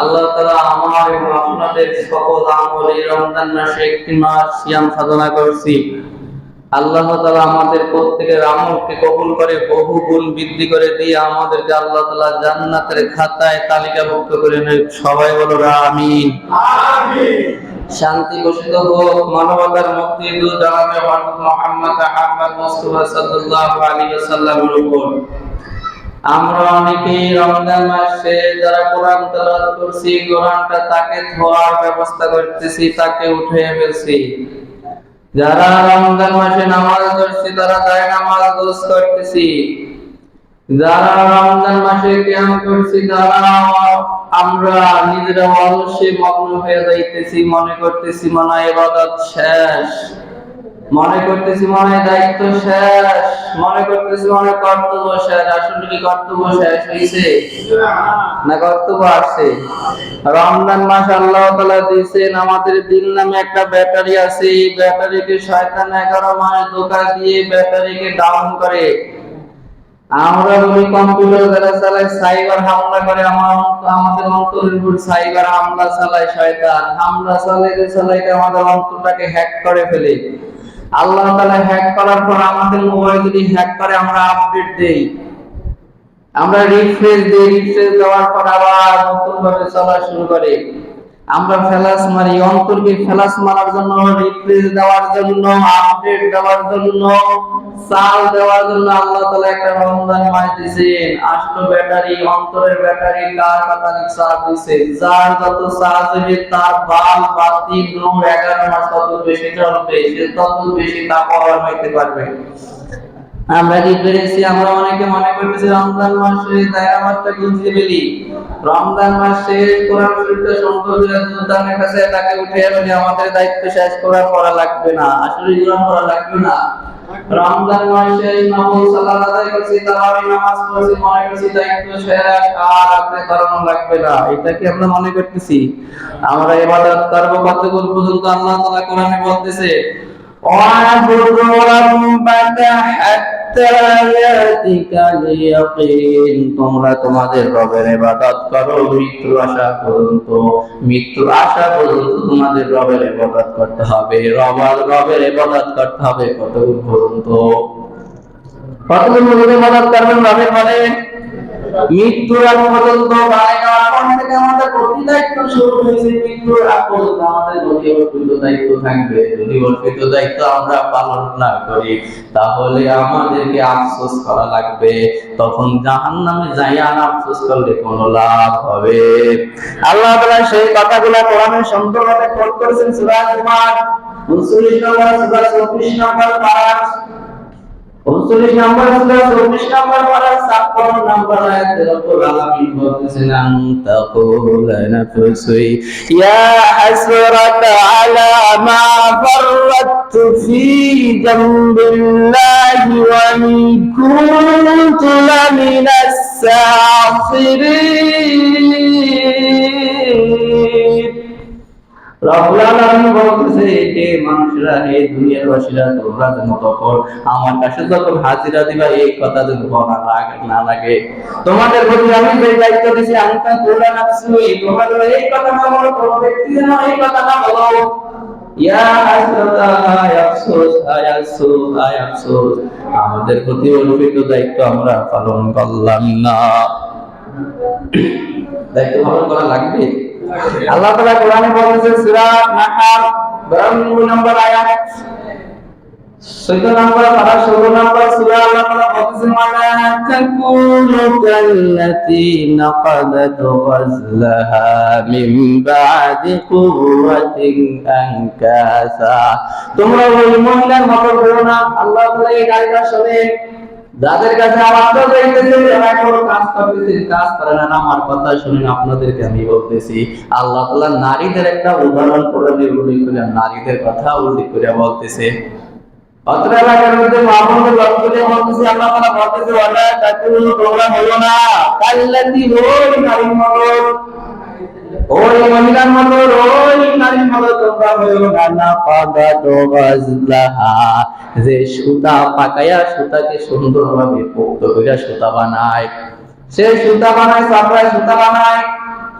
আল্লাহ তালা আমার এবং আপনাদের সকল আমল এই রমজান মাসে একটি মাস সিয়াম সাধনা করছি। আল্লাহ তালা আমাদের প্রত্যেকের আমলকে কবুল করে বহু গুণ বৃদ্ধি করে দিয়ে আমাদেরকে আল্লাহ তালা জান্নাতের খাতায় তালিকাভুক্ত করে নেন। সবাই বলো আমিন। শান্তি ঘোষিত হোক মানবতার মুক্তি দু জানাবে মোহাম্মদ আহমদ মুস্তফা সাল্লাল্লাহু আলাইহি ওয়াসাল্লামের উপর। আমরা অনেকেই রমজান মাসে যারা কোরআন তেলাওয়াত করছি, কোরআনটা তাকে ধোয়ার ব্যবস্থা করতেছি, তাকে উঠে ফেলছি। যারা রমজান মাসে নামাজ পড়ছি তারা তাই নামাজ দোষ করতেছি। যারা রমজান মাসে ক্যাম করছি, তারা আমরা নিজেরা অলসে মগ্ন হয়ে যাইতেছি, মনে করতেছি, মনে এবাদত শেষ। মনে করতেছি মনে দায়িত্ব শেষ, মনে করতেছি মনে কর্তব্য শেষ। আসলে কি কর্তব্য শেষ হয়েছে না কর্তব্য আসছে। রমজান মাস আল্লাহ তালা দিয়েছেন, আমাদের দিন নামে একটা ব্যাটারি আছে, এই ব্যাটারিকে শয়তান এগারো মাস ধোকা দিয়ে ব্যাটারিকে ডাউন করে। আমরা বলি কম্পিউটার যারা চালায় সাইবার হামলা করে, আমার আমাদের অন্তরের উপর সাইবার হামলা চালায় শয়তান। হামলা চালাইতে চালাইতে আমাদের অন্তরটাকে হ্যাক করে ফেলে। আল্লাহ তাআলা হ্যাক করার পর আমাদের মোবাইল যদি হ্যাক করে, আমরা আপডেট দেই। আমরা রিফ্রেশ দিই রিফ্রেশ দেওয়ার পর আবার নতুন ভাবে চলা শুরু করে। আমরা ফেলাস মারি অন্তরকে ফেলাস মারার জন্য রিফ্রেশ দেওয়ার জন্য আপডেট দেওয়ার জন্য চাল দেওয়ার জন্য আল্লাহ তাআলা একটা রমজান মাস দিয়েছেন। আসলো ব্যাটারি, অন্তরের ব্যাটারি কার কাতারিক চার্জ দিয়েছে? যার যত চার্জ হবে তার বাল বাতি নূর এগারো মাস তত বেশি চলবে সে তত বেশি তাপমান হইতে পারবে। আমরা কি পেরেছি আমরা অনেকে মনে করতেছি রমজান মাসে দায়ামাতটা গুনতে পেলি রমজান মাসে কোরআন শরীফটা সম্পর্কে সুলতানের কাছে তাকে উঠে এনে আমাদের দায়িত্ব শেষ করা করা লাগবে না আসলে জীবন করা লাগবে না রমজান মাসে নবল সালাত আদায় করছি তারাবি নামাজ পড়ছি মনে করছি দায়িত্ব শেষ আর আপনি করানো লাগবে না এটা কি আমরা মনে করতেছি আমরা ইবাদত করব কতক্ষণ পর্যন্ত আল্লাহ তাআলা কোরআনে বলতেছে واعبد ربك حتى يأتيك اليقين তোমরা তোমাদের রবের ইবাদত করো মৃত্যু আশা পর্যন্ত মৃত্যু আশা পর্যন্ত তোমাদের রবের ইবাদত করতে হবে। রবার রবের ইবাদত করতে হবে কত পর্যন্ত? কতক্ষণ পর্যন্ত ইবাদত করবেন রবের বলে মৃত্যুর আগ পর্যন্ত থেকে আমাদের প্রতি দায়িত্ব শুরু হয়েছে? মৃত্যুর আগ পর্যন্ত আমাদের অর্পিত দায়িত্ব থাকবে। যদি অর্পিত দায়িত্ব আমরা পালন না করি, তাহলে আমাদেরকে আফসোস করা লাগবে। তখন জাহান নামে যাই আফসোস করলে কোনো লাভ হবে। আল্লাহ সেই কথাগুলো কোরআনের সুন্দরভাবে কোট করেছেন সূরা জুমার 39 নম্বর, সূরা 24 নম্বর উনচল্লিশ নম্বর সুরা, চব্বিশ নম্বর পারা, ছাপ্পান্ন নম্বর আয়াতে রব্বুল আলামিন বলতেছেন আনতা কুলা নাফসি ইয়া হাসরাত আলা মা ফাররাতু ফি জামবিল্লাহি ওয়া ইন কুনতু লামিনাস সাখিরিন রব্বুল আলামিন মানুষরা দুনিয়ার বাসীরা তোমরা যেন তখন আমার কাছে যখন হাজিরা দিবা, এই কথা যেন বলা লাগে, না লাগে। তোমাদের প্রতি আমি যে দায়িত্ব দিয়েছি আমি তা তোমরা এই কথা না বলো, কোনো ব্যক্তি যেন এই কথা না বলো। আমাদের প্রতি অর্পিত দায়িত্ব আমরা পালন করলাম না। দায়িত্ব পালন করা লাগবে? আল্লাহ তালা কোরআনে বলেছেন সূরা নাহাল 92 নম্বর আয়াত 14 নম্বর পারা 16 নম্বর সূরা তাআলা বলেছেন ওয়ালা তাকুনু কাল্লাতী নাকাদাত গজলাহা মিন বাদি কুওয়াতিন আনকাসা। তোমরা ওই মহিলার মতো করো না আল্লাহ তাআলা এই গায়িকা শুনে। যাদের কাছে আওয়াজ যাইতেছে, যারা কোনো কাজ করতেছে, কাজ করে না আমার কথা শুনেন, আপনাদেরকে আমি বলতেছি, আল্লাহ তাআলা নারীদের একটা উদাহরণ করে উল্লেখ করে নারীদের কথা উল্লেখ করে বলতেছে। অত্র এলাকার মধ্যে মাহমুদ লক্ষ্য দিয়ে বলতেছে, আল্লাহ তাআলা বলতেছে ওয়ালা তাকুনু তোমরা হলো না। কাল্লাতি ওই নারীর মতো ওই মহিলার মতো ওই নারীর মতো তোমরা হয়েও না পাগা তো গজলাহা যে সুতা পাকায়া সুতাকে সুন্দরভাবে পোক্ত করে সুতা বানায়। সে সুতা বানায় সাপ্লাই সুতা বানায়।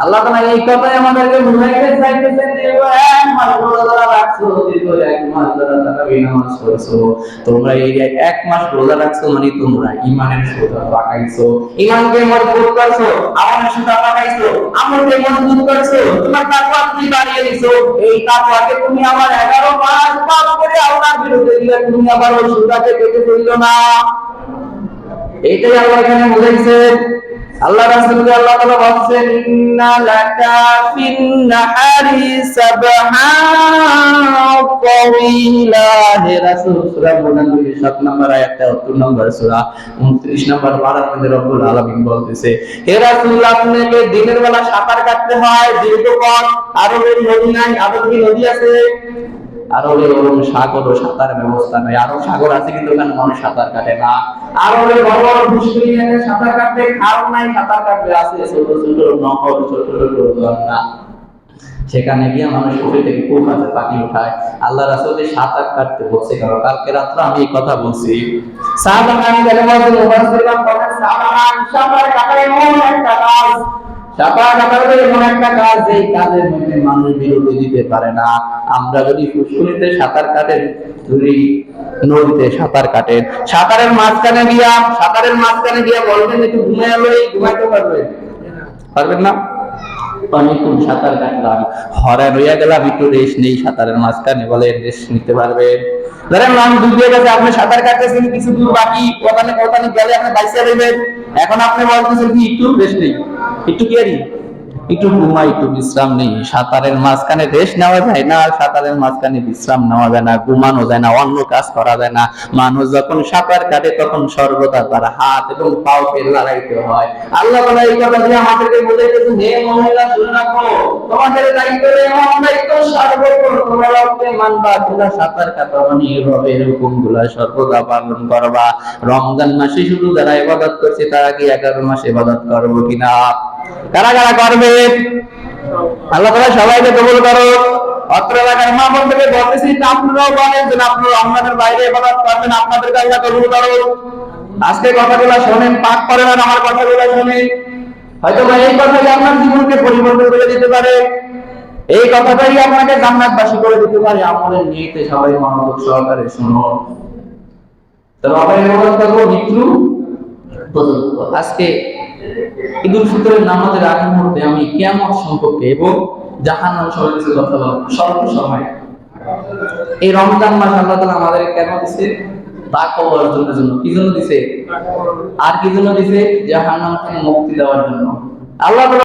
আল্লাহ তাআলা এই কথাই আমাদেরকে বুঝাইতে চাইতেছেন যে, ও এক মাস রোজা ধরা রাখছো দীর্ঘ এক মাস তোমরা এই এক মাস রোজা রাখছো মানে তোমরা ইমানের সুতা পাকাইছো। ইমানকে মজবুত করছ পাকাইছো মজবুত করছ, তোমার তাকওয়া তুমি বাড়িয়ে দিছো। এই তাকওয়াকে তুমি আমার 11 মাস পাপ করে আল্লাহর বিরুদ্ধে তুমি আবার ওই সুতাকে কেটে না। এইটাই আল্লাহ এখানে বুঝাইছেন আল্লাহ রাসূলকে আল্লাহ তাআলা বলছেন, ইন্না লাকা ফিন নাহারি সাবহা তাওয়িলা হে রাসূল। সূরা মুনাফির 7 নম্বর আয়াত 73 নম্বর সূরা 29 নম্বর পারার মধ্যে রব্বুল আলামিন বলতেছে, হে রাসূল, আপনাকে দিনের বেলা সাঁতার কাটতে হয় দীর্ঘ পথ, আরবের নদী নাই আরব কি নদী আছে। আরবে ওরকম সাগর ও সাঁতার ব্যবস্থা নাই। আরব সাগর আছে কিন্তু ওখানে মানুষ সাঁতার কাটে না। আরবে বড় বড় পুষ্করি সাঁতার কাটতে খাল নাই, সাঁতার কাটতে আছে ছোট ছোট নহর ছোট ছোট ঝর্ণা সেখানে গিয়ে মানুষ পুকুর থেকে কূপ আছে পাখি উঠায়। আল্লাহ রাসূল সাঁতার কাটতে বলছে কারণ কালকে রাত্রে আমি এই কথা বলছি। কাটা এমন একটা কাজ। সাঁতার সাঁতারের মাঝখানে গিয়া, সাঁতারের মাঝখানে গিয়া বলবেন, একটু ঘুমাই আলো ঘুমাইতে পারবেন পারবেন না? গেলাম, একটু রেস্ট নেই সাঁতারের মাঝখানে, বলে, রেস্ট নিতে পারবেন ধরেন লং গেছে, আপনি সাঁতার কাটতেছেন, কিছু দূর বাকি ওখানে ওখানে গেলে আপনি বাইসে দেবেন এখন আপনি বলতেছেন, কি, একটু রেস্ট নেই। একটু কি আরি একটু ঘুমাই, একটু বিশ্রাম নেই। সাঁতারের মাঝখানে রেস্ট নেওয়া যায় না সাঁতারের মাঝখানে বিশ্রাম নেওয়া যায় না, ঘুমানো যায় না, অন্য কাজ করা যায় না। মানুষ যখন সাঁতার কাটে, তখন সর্বদা তার হাত এবং পাওকে লড়াইতে হয়। আল্লাহ তাআলা এই কথা দিয়ে আমাদেরকে বলেছেন হে মহিলা, শুনে রাখো। তোমাদের দায়িত্ব এমন দায়িত্ব সর্বপ্রথম তোমরা রবকে মানবা, তোমরা সাঁতার কাটা মানে রবের হুকুমগুলা সর্বদা পালন করবা। রমজান মাসে শুধু যারা ইবাদত করছে, তারা কি এগারো মাস ইবাদত করব কিনা? কারা কারা করবে? আল্লাহ তাআলা সবাইকে কবুল করো। অত্র এলাকার মা বন্ধুকে বলতেছি আপনারাও বলেন যে আপনারা রমজানের বাইরে ইবাদত করবেন, আপনাদেরকে আল্লাহ কবুল করো আজকে কথাগুলো শোনেন পাক করেন, আর আমার কথাগুলো শোনেন হয়তো বা এই কথাই আপনার জীবনকে পরিবর্তন করে দিতে পারে। এই কথাটাই আপনাকে জান্নাতবাসী করে দিতে পারে। আমলের নিয়েতে সবাই মনোযোগ সহকারে শুনো। তো বাবা ইবাদত করব মৃত্যু আজকে ঈদুল ফিতরের নামাজের মুহূর্তে আমি সম্পর্কে এবং জাহান্নাম সম্পর্কে কিছু কথা স্বল্প সময়। এই রমজান মাস আল্লাহ তালা আমাদের কেন দিছে? তাকওয়া অর্জনের জন্য কি জন্য দিছে? আর কি জন্য দিছে? জাহান্নাম থেকে মুক্তি দেওয়ার জন্য। আল্লাহ